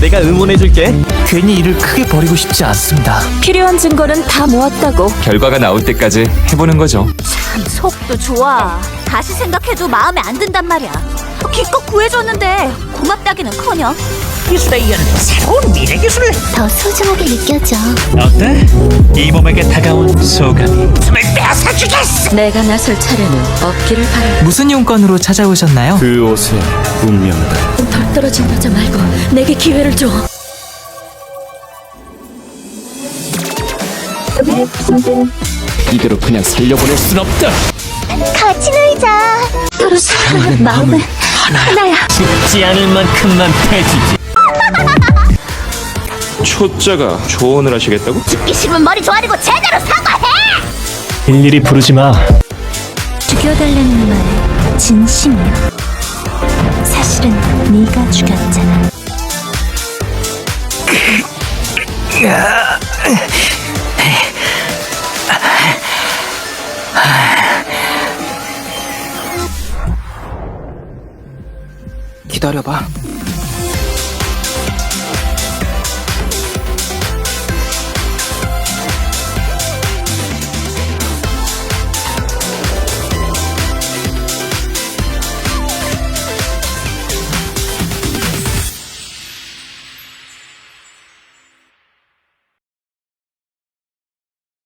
내가 응원해줄게. 괜히 일을 크게 벌이고 싶지 않습니다. 필요한 증거는 다 모았다고. 결과가 나올 때까지 해보는 거죠. 참 속도 좋아. 다시 생각해도 마음에 안 든단 말이야. 기껏 구해줬는데 고맙다기는커녕. 기술에 이은 새로운 미래 기술을 더 소중하게 느껴져. 어때? 이 몸에게 다가온 소감이 숨을 빼앗아 주겠어 내가 나설 차례는 없기를 바랄. 무슨 용건으로 찾아오셨나요? 그 옷에 운명다. 덜 떨어진 여자 말고 내게 기회를 줘. 이대로 그냥 살려보낼 순 없다. 같이 놀자. 서로 사랑하는 마음은 하나야. 죽지 않을 만큼만 패주지 초짜가 조언을 하시겠다고? 죽기 싫으면 머리 조아리고 제대로 사과해. 일일이 부르지 마 죽여달라는 말에 진심이야. 사실은 네가 죽였잖아. 기다려봐.